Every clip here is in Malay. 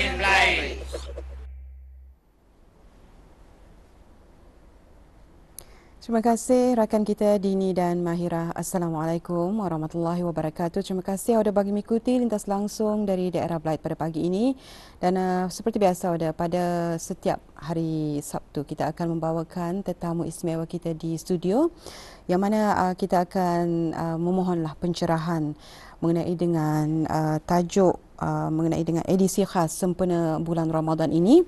in play. Terima kasih rakan kita Dini dan Mahira. Assalamualaikum warahmatullahi wabarakatuh. Terima kasih sudah bagi mengikuti lintas langsung dari daerah Blight pada pagi ini. Dan uh, seperti biasa sudah pada setiap hari Sabtu kita akan membawakan tetamu istimewa kita di studio yang mana uh, kita akan uh, memohonlah pencerahan mengenai dengan uh, tajuk uh, mengenai dengan edisi khas sempena bulan Ramadan ini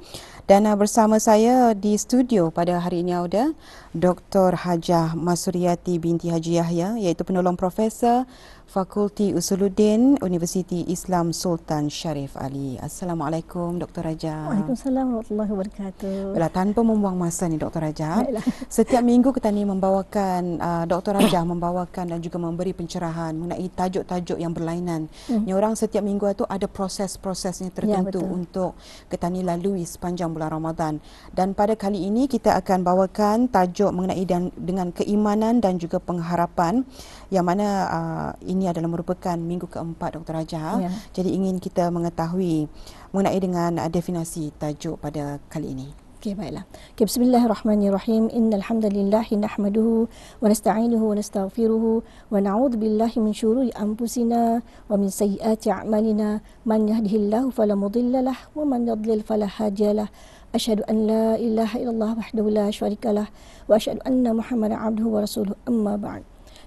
dan uh, bersama saya di studio pada hari ini ada Dr. Hajah Masuriati binti Haji Yahya iaitu penolong profesor Fakulti Usuluddin Universiti Islam Sultan Sharif Ali. Assalamualaikum Dr. Raja. Waalaikumsalam warahmatullahi wabarakatuh. Baiklah, tanpa membuang masa ni Dr. Raja. Baiklah. Setiap minggu kita ni membawakan uh, Dr. Raja membawakan dan juga memberi pencerahan mengenai tajuk-tajuk yang berlainan. Hmm. Yang orang setiap minggu itu ada proses-prosesnya tertentu ya, untuk kita ni lalui sepanjang bulan Ramadan. Dan pada kali ini kita akan bawakan tajuk mengenai dan, dengan keimanan dan juga pengharapan yang mana uh, ini adalah merupakan minggu keempat Dr. Raja. Ya. Jadi ingin kita mengetahui mengenai dengan uh, definisi tajuk pada kali ini. Okay, baiklah. Okay, bismillahirrahmanirrahim. Innal hamdalillah nahmaduhu wa nasta'inuhu wa nastaghfiruhu wa na'udzu billahi min syururi anfusina wa min sayyiati a'malina. Man yahdihillahu fala mudilla lahu wa man yudlil fala hadiya lahu. Asyhadu an la ilaha illallah wahdahu la syarika lahu wa asyhadu anna Muhammadan abduhu wa rasuluhu. Amma ba'd.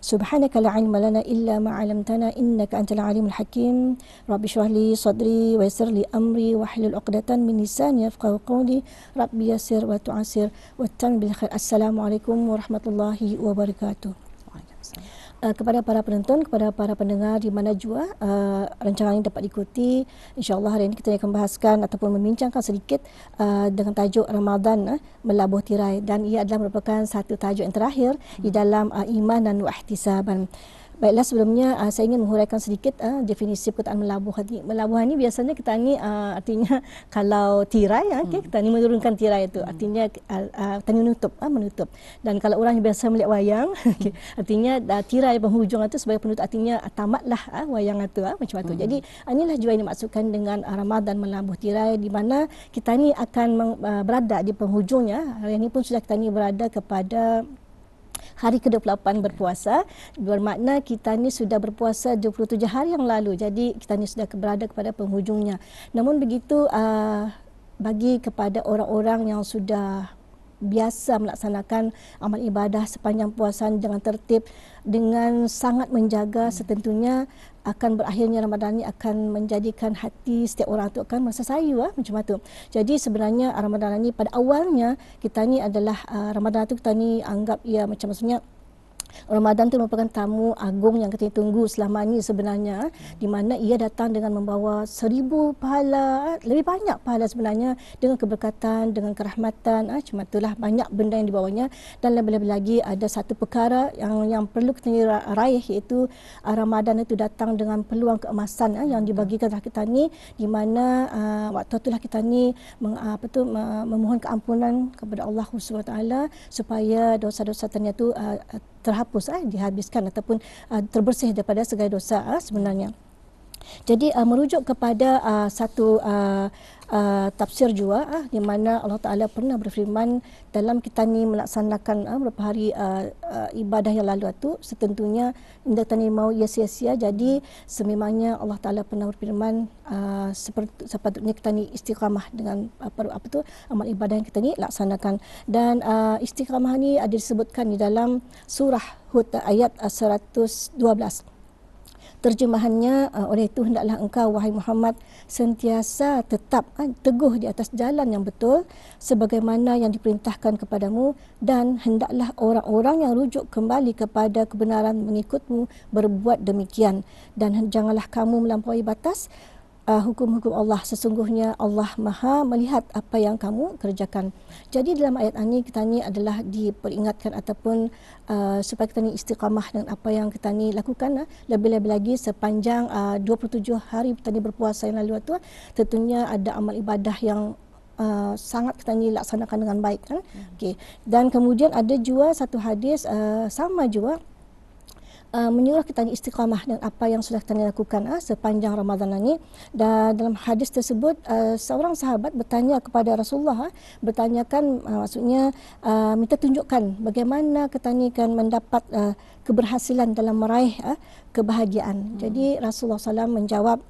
Subhanaka la ilma lana illa ma 'allamtana innaka antal 'alimul hakim. Rabbi shrah li sadri wa yassir li amri wa hlul 'uqdatan min lisani yafqahu qawli. Rabbi yassir wa tu'assir wa tammil khair. Assalamualaikum warahmatullahi wabarakatuh. Waalaikumsalam uh, kepada para penonton, kepada para pendengar di mana jua uh, rancangan ini dapat diikuti. InsyaAllah hari ini kita akan bahaskan ataupun membincangkan sedikit uh, dengan tajuk Ramadan uh, Melabuh Tirai dan ia adalah merupakan satu tajuk yang terakhir hmm. di dalam uh, iman dan wahtisaban. Baiklah sebelumnya uh, saya ingin menghuraikan sedikit uh, definisi perkataan melabuh ini. Melabuh ini biasanya kita ni uh, artinya kalau tirai uh, okay, kita ni menurunkan tirai itu artinya uh, uh, kita menutup uh, menutup. Dan kalau orang yang biasa melihat wayang okay, artinya uh, tirai penghujung itu sebagai penutup artinya uh, tamatlah uh, wayang itu uh, macam itu. Hmm. Jadi inilah juga yang dimaksudkan dengan uh, Ramadan melabuh tirai di mana kita ni akan meng, uh, berada di penghujungnya. Hari ini pun sudah kita ni berada kepada hari ke-28 berpuasa. Bermakna kita ni sudah berpuasa 27 hari yang lalu. Jadi kita ni sudah berada kepada penghujungnya. Namun begitu uh, bagi kepada orang-orang yang sudah biasa melaksanakan amal ibadah sepanjang puasa dengan tertib dengan sangat menjaga setentunya akan berakhirnya Ramadan ini akan menjadikan hati setiap orang itu akan merasa sayu ah macam itu. Jadi sebenarnya Ramadan ini pada awalnya kita ni adalah uh, Ramadan itu kita ni anggap ia macam maksudnya Ramadan itu merupakan tamu agung yang kita tunggu selama ini sebenarnya di mana ia datang dengan membawa seribu pahala lebih banyak pahala sebenarnya dengan keberkatan dengan kerahmatan ah cuma itulah banyak benda yang dibawanya. Dan lebih-lebih lagi ada satu perkara yang yang perlu kita raih iaitu uh, Ramadan itu datang dengan peluang keemasan ah, yang dibagikan oleh kita ni di mana uh, waktu itulah kita ni meng, uh, apa tu memohon keampunan kepada Allah Subhanahu taala supaya dosa-dosa ternyata uh, terhapus eh, dihabiskan ataupun uh, terbersih daripada segala dosa uh, sebenarnya. Jadi uh, merujuk kepada uh, satu uh, uh, tafsir jua uh, di mana Allah Taala pernah berfirman dalam kita ni melaksanakan uh, beberapa hari uh, uh, ibadah yang lalu itu setentunya inda tani mau ia sia-sia. Jadi sememangnya Allah Taala pernah berfirman uh, seperti sepatutnya kita ni istiqamah dengan apa apa tu amal ibadah yang kita ni laksanakan. Dan uh, istiqamah ni ada disebutkan di dalam surah Hud ayat uh, 112 terjemahannya uh, oleh itu hendaklah engkau wahai Muhammad sentiasa tetap uh, teguh di atas jalan yang betul sebagaimana yang diperintahkan kepadamu dan hendaklah orang-orang yang rujuk kembali kepada kebenaran mengikutmu berbuat demikian. Dan janganlah kamu melampaui batas uh, hukum-hukum Allah sesungguhnya Allah Maha melihat apa yang kamu kerjakan. Jadi dalam ayat ini kita ni adalah diperingatkan ataupun uh, supaya kita ni istiqamah dengan apa yang kita ni lakukan uh, lebih-lebih lagi sepanjang uh, 27 hari kita ni berpuasa yang lalu tu tentunya ada amal ibadah yang Uh, sangat kita ni laksanakan dengan baik kan. Hmm. Okey. Dan kemudian ada juga satu hadis uh, sama juga uh, menyuruh kita istiqamah dengan apa yang sudah kita lakukan uh, sepanjang Ramadan ini dan dalam hadis tersebut uh, seorang sahabat bertanya kepada Rasulullah uh, bertanyakan uh, maksudnya uh, minta tunjukkan bagaimana kita mendapat uh, keberhasilan dalam meraih uh, kebahagiaan. Hmm. Jadi Rasulullah SAW menjawab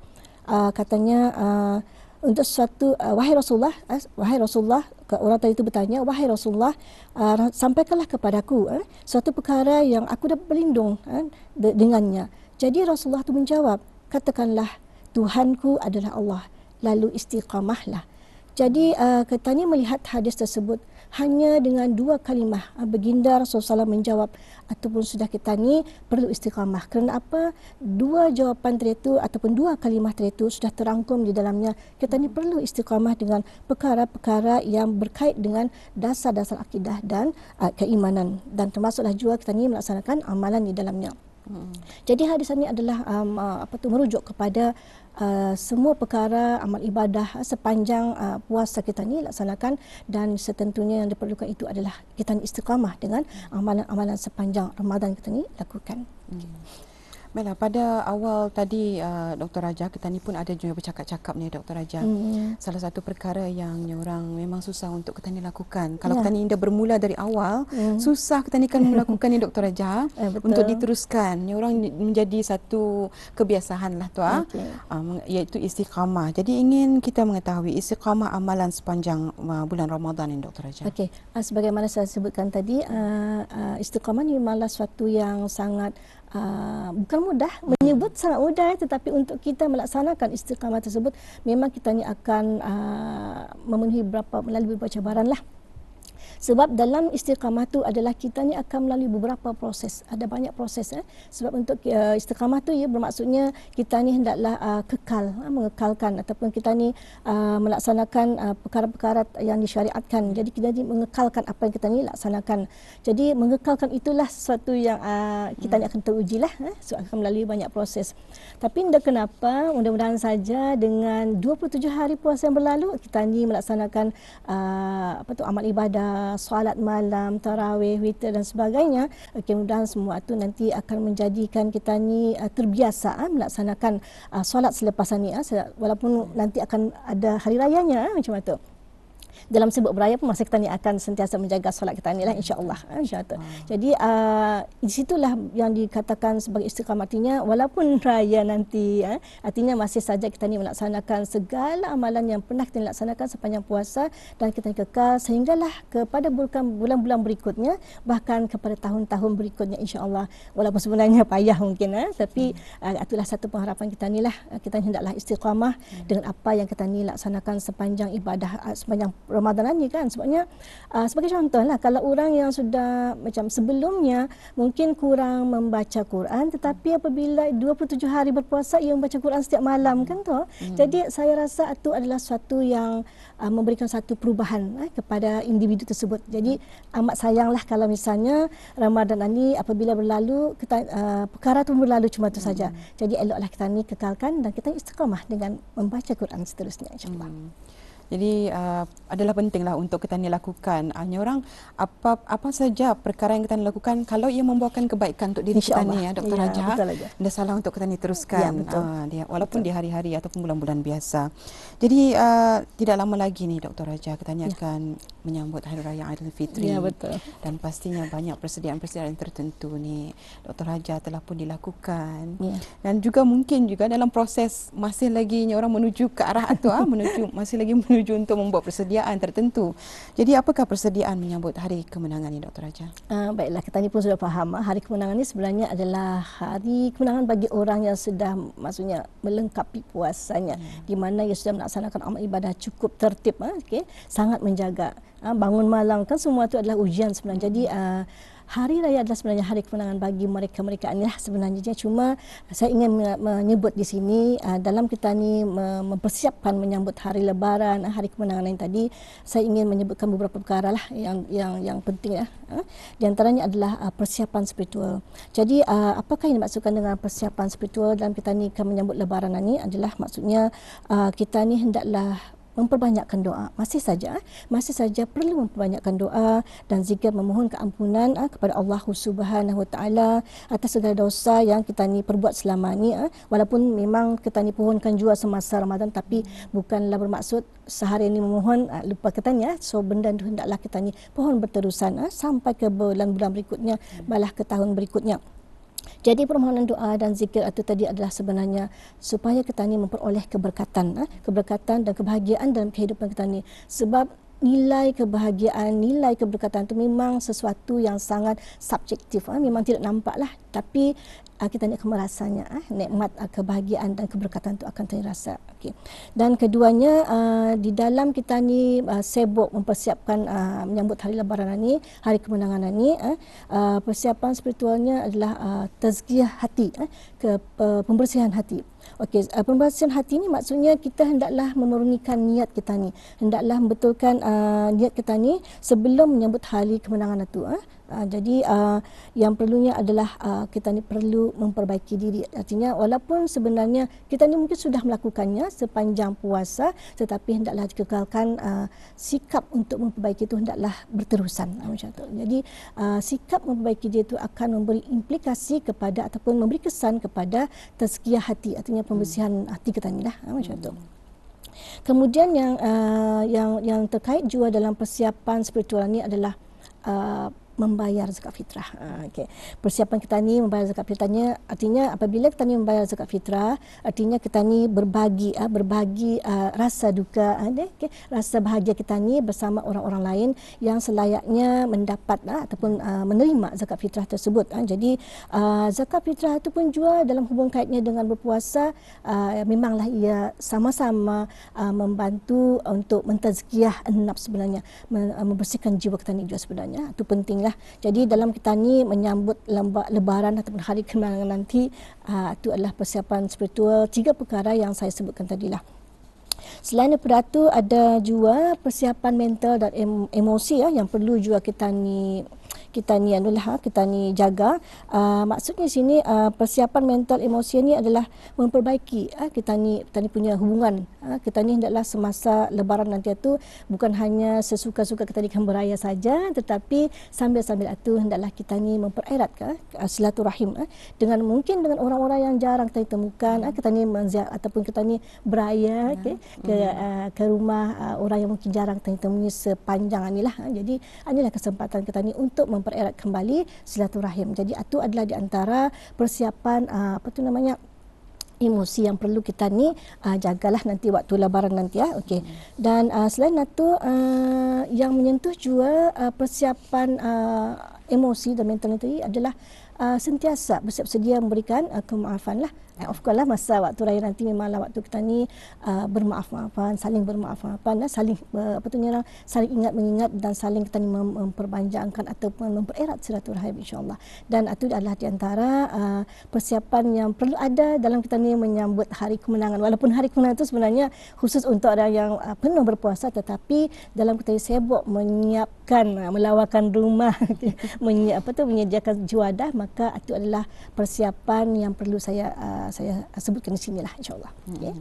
uh, katanya uh, untuk suatu uh, wahai Rasulullah uh, wahai Rasulullah orang tadi itu bertanya wahai Rasulullah uh, sampaikanlah kepadaku uh, suatu perkara yang aku dapat berlindung uh, dengannya. Jadi Rasulullah itu menjawab katakanlah Tuhanku adalah Allah lalu istiqamahlah. Jadi uh, katanya melihat hadis tersebut hanya dengan dua kalimah uh, baginda Rasulullah SAW menjawab ataupun sudah kita ni perlu istiqamah. Kerana apa? Dua jawapan tadi itu ataupun dua kalimah tadi itu sudah terangkum di dalamnya. Kita ni perlu istiqamah dengan perkara-perkara yang berkait dengan dasar-dasar akidah dan uh, keimanan dan termasuklah juga kita ni melaksanakan amalan di dalamnya. Hmm. Jadi hadis ini adalah um, uh, apa tu merujuk kepada Uh, semua perkara amal ibadah sepanjang uh, puasa kita ni laksanakan dan setentunya yang diperlukan itu adalah kita istiqamah dengan amalan-amalan sepanjang Ramadan kita ni lakukan. Hmm. Baiklah, pada awal tadi uh, Dr. Raja, kita ni pun ada juga bercakap-cakap ni Dr. Raja. Mm. Salah satu perkara yang orang memang susah untuk kita ni lakukan. Kalau yeah. kita ni dah bermula dari awal, mm. susah kita ni kan melakukan ni Dr. Raja eh, untuk diteruskan. Orang menjadi satu kebiasaan lah tu. Ah. Okay. Uh, iaitu istiqamah. Jadi ingin kita mengetahui istiqamah amalan sepanjang uh, bulan Ramadan ni Dr. Raja. Okey, uh, sebagaimana saya sebutkan tadi, uh, uh, istiqamah ni malah suatu yang sangat uh, bukan mudah menyebut sangat mudah tetapi untuk kita melaksanakan istiqamah tersebut memang kita ni akan uh, memenuhi beberapa melalui beberapa cabaran lah sebab dalam istiqamah tu adalah kita ni akan melalui beberapa proses. Ada banyak proses eh. Sebab untuk uh, istiqamah tu ya bermaksudnya kita ni hendaklah uh, kekal, uh, mengekalkan ataupun kita ni uh, melaksanakan uh, perkara-perkara yang disyariatkan. Jadi kita ni mengekalkan apa yang kita ni laksanakan. Jadi mengekalkan itulah sesuatu yang uh, kita ni akan teruji lah. Eh. So akan melalui banyak proses. Tapi tidak kenapa, mudah-mudahan saja dengan 27 hari puasa yang berlalu kita ni melaksanakan uh, apa tu amal ibadah solat malam, tarawih, witir dan sebagainya. Okay, mudah semua itu nanti akan menjadikan kita ni uh, terbiasa uh, melaksanakan uh, solat selepas ini. Uh, walaupun nanti akan ada hari rayanya uh, macam itu dalam sibuk beraya pun masa kita ni akan sentiasa menjaga solat kita ni lah insyaAllah. Ha, InsyaAllah. Hmm. Jadi uh, di situlah yang dikatakan sebagai istiqamah artinya walaupun raya nanti uh, artinya masih saja kita ni melaksanakan segala amalan yang pernah kita laksanakan sepanjang puasa dan kita kekal sehinggalah kepada bulan-bulan berikutnya bahkan kepada tahun-tahun berikutnya insyaAllah walaupun sebenarnya payah mungkin uh, tapi uh, itulah satu pengharapan kita ni lah kita hendaklah istiqamah hmm. dengan apa yang kita ni laksanakan sepanjang ibadah uh, sepanjang Ramadan ni kan sebabnya uh, sebagai contohlah kalau orang yang sudah macam sebelumnya mungkin kurang membaca Quran tetapi apabila 27 hari berpuasa ia membaca Quran setiap malam kan tu hmm. jadi saya rasa itu adalah suatu yang uh, memberikan satu perubahan eh, kepada individu tersebut jadi amat sayanglah kalau misalnya Ramadan ini apabila berlalu kita uh, perkara itu berlalu cuma itu hmm. saja jadi eloklah kita ni kekalkan dan kita istiqamah dengan membaca Quran seterusnya insyaallah hmm. Jadi uh, adalah pentinglah untuk kita ni lakukan. Hanya orang apa apa saja perkara yang kita ni lakukan kalau ia membawakan kebaikan untuk diri kita ni ya Dr. Ya, Raja. Tidak salah untuk kita ni teruskan ya, uh, dia walaupun betul. di hari-hari ataupun bulan-bulan biasa. Jadi uh, tidak lama lagi ni Dr. Raja kita ni ya. akan menyambut Hari Raya Aidilfitri. Ya betul. Dan pastinya banyak persediaan-persediaan tertentu ni Dr. Raja telah pun dilakukan. Ya. Dan juga mungkin juga dalam proses masih lagi orang menuju ke arah itu ah menuju masih lagi menuju menuju untuk membuat persediaan tertentu. Jadi apakah persediaan menyambut hari kemenangan ini Dr. Raja? Uh, baiklah, kita ni pun sudah faham. Ah, hari kemenangan ini sebenarnya adalah hari kemenangan bagi orang yang sudah maksudnya melengkapi puasanya. Hmm. Di mana ia sudah melaksanakan amal ibadah cukup tertib. Okay? Sangat menjaga. Bangun malam kan semua itu adalah ujian sebenarnya. Jadi uh, hari raya adalah sebenarnya hari kemenangan bagi mereka-mereka inilah sebenarnya. Cuma saya ingin menyebut di sini uh, dalam kita ni mempersiapkan menyambut hari lebaran hari kemenangan yang tadi saya ingin menyebutkan beberapa perkara lah yang yang yang penting ya di antaranya adalah uh, persiapan spiritual. Jadi apakah yang dimaksudkan dengan persiapan spiritual dalam kita ni akan menyambut lebaran ini adalah maksudnya kita ni hendaklah memperbanyakkan doa. Masih saja, masih saja perlu memperbanyakkan doa dan zikir memohon keampunan uh, kepada Allah Subhanahu Wa Taala atas segala dosa yang kita ni perbuat selama ni. Uh, walaupun memang kita ni pohonkan jua semasa Ramadan, tapi bukanlah bermaksud sehari ini memohon uh, lupa kita ni. Uh, so benda itu hendaklah kita ni pohon berterusan uh, sampai ke bulan-bulan berikutnya, malah ke tahun berikutnya. Jadi permohonan doa dan zikir itu tadi adalah sebenarnya supaya kita ni memperoleh keberkatan, eh? keberkatan dan kebahagiaan dalam kehidupan kita ni. Sebab nilai kebahagiaan, nilai keberkatan itu memang sesuatu yang sangat subjektif. Eh? Memang tidak nampak lah. Tapi uh, kita nak merasanya uh, nikmat uh, kebahagiaan dan keberkatan itu akan terasa. Okey. Dan keduanya uh, di dalam kita ni uh, sibuk mempersiapkan uh, menyambut hari lebaran ini hari kemenangan ini uh, persiapan spiritualnya adalah uh, tazkiyah hati uh, ke uh, pembersihan hati Okey, uh, pembersihan hati ni maksudnya kita hendaklah memurnikan niat kita ni. Hendaklah membetulkan uh, niat kita ni sebelum menyambut hari kemenangan itu. Uh. Uh, jadi uh, yang perlunya adalah uh, kita ni perlu memperbaiki diri. Artinya walaupun sebenarnya kita ni mungkin sudah melakukannya sepanjang puasa tetapi hendaklah dikekalkan uh, sikap untuk memperbaiki itu hendaklah berterusan uh, macam tu. Jadi uh, sikap memperbaiki dia itu akan memberi implikasi kepada ataupun memberi kesan kepada tazkiyah hati artinya pembersihan hmm. hati kita ni lah uh, macam hmm. tu. Kemudian yang uh, yang yang terkait juga dalam persiapan spiritual ini adalah uh, membayar zakat fitrah. Uh, okay. Persiapan kita ni membayar zakat fitrahnya artinya apabila kita ni membayar zakat fitrah artinya kita ni berbagi uh, berbagi uh, rasa duka okay. rasa bahagia kita ni bersama orang-orang lain yang selayaknya mendapat ataupun menerima zakat fitrah tersebut. Jadi zakat fitrah itu pun juga dalam hubung kaitnya dengan berpuasa memanglah ia sama-sama membantu untuk mentazkiyah nafs sebenarnya membersihkan jiwa kita ni juga sebenarnya. Itu penting lah. Jadi dalam kita ni menyambut lebaran ataupun hari kemenangan nanti uh, itu adalah persiapan spiritual tiga perkara yang saya sebutkan tadi lah. Selain daripada itu ada juga persiapan mental dan emosi ya yang perlu juga kita ni kita ni adalah ha, kita ni jaga. Uh, maksudnya sini uh, persiapan mental emosi ni adalah memperbaiki uh, kita ni kita ni punya hubungan. Uh, kita ni hendaklah semasa lebaran nanti itu bukan hanya sesuka-suka kita ni beraya saja tetapi sambil-sambil itu hendaklah kita ni mempererat ke uh, silaturahim uh, dengan mungkin dengan orang-orang yang jarang kita temukan uh, kita ni menziar ataupun kita ni beraya okay, ke uh, ke rumah uh, orang yang mungkin jarang kita temui sepanjang inilah uh, jadi inilah kesempatan kita ni untuk mempererat kembali silaturahim. Jadi itu adalah di antara persiapan uh, apa tu namanya emosi yang perlu kita ni uh, jagalah nanti waktu lebaran nanti ya. Okey. Dan uh, selain itu uh, yang menyentuh juga uh, persiapan uh, emosi dan mental itu adalah uh, sentiasa bersiap sedia memberikan uh, kemaafan lah. Uh, of course lah masa waktu raya nanti memanglah waktu kita ni uh, bermaaf-maafan, saling bermaaf-maafan, uh, saling uh, apa tu nyerang, saling ingat mengingat dan saling kita ni mem- memperpanjangkan ataupun mempererat silaturahim insya-Allah. Dan itu adalah di antara uh, persiapan yang perlu ada dalam kita ni menyambut hari kemenangan. Walaupun hari kemenangan itu sebenarnya khusus untuk orang yang uh, penuh berpuasa tetapi dalam kita sibuk menyiapkan uh, melawakan rumah menyi- apa tu menyediakan juadah maka itu adalah persiapan yang perlu saya uh, saya sebutkan di sinilah insyaallah hmm. okay.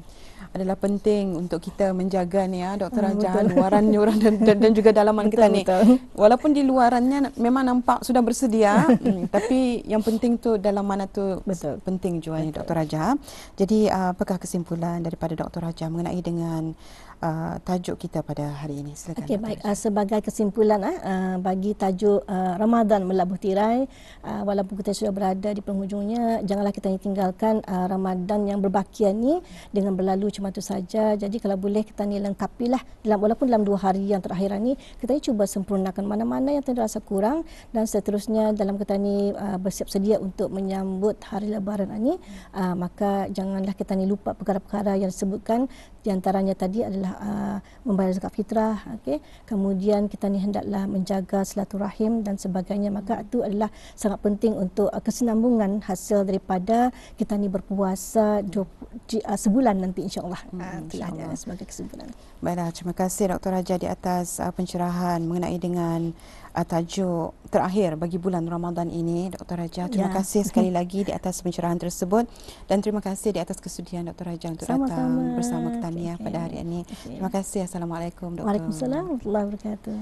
adalah penting untuk kita menjaga ni ya doktor hmm, Raja luaran orang dan, dan dan juga dalaman betul, kita ni betul. walaupun di luarannya memang nampak sudah bersedia hmm, tapi yang penting tu dalam mana tu betul. penting juga ni doktor Raja jadi uh, apakah kesimpulan daripada doktor Raja mengenai dengan uh, tajuk kita pada hari ini. Silakan. Okey, baik. Uh, sebagai kesimpulan uh, bagi tajuk uh, Ramadan melabuh tirai, uh, walaupun kita sudah berada di penghujungnya, janganlah kita tinggalkan uh, Ramadan yang berbahagia ni dengan berlalu cuma itu saja. Jadi kalau boleh kita ni lengkapilah dalam walaupun dalam dua hari yang terakhir ini kita ni cuba sempurnakan mana-mana yang terasa kurang dan seterusnya dalam kita ni uh, bersiap sedia untuk menyambut hari lebaran ini, uh, maka janganlah kita ni lupa perkara-perkara yang disebutkan di antaranya tadi adalah uh, membayar zakat fitrah okey. Kemudian kita ni hendaklah menjaga silaturahim dan sebagainya. Maka itu adalah sangat penting untuk uh, kesinambungan hasil daripada kita ni berpuasa uh, sebulan nanti insyaallah. Hmm, uh, insya sebagai kesimpulan. Baiklah terima kasih Dr Raja di atas uh, pencerahan mengenai dengan uh, tajuk terakhir bagi bulan Ramadan ini Dr Raja terima ya. kasih sekali lagi di atas pencerahan tersebut dan terima kasih di atas kesudian Dr Raja untuk Sama-sama. datang bersama kita ni ya pada hari ini Terima kasih. Assalamualaikum, Doktor. Waalaikumsalam warahmatullahi wabarakatuh.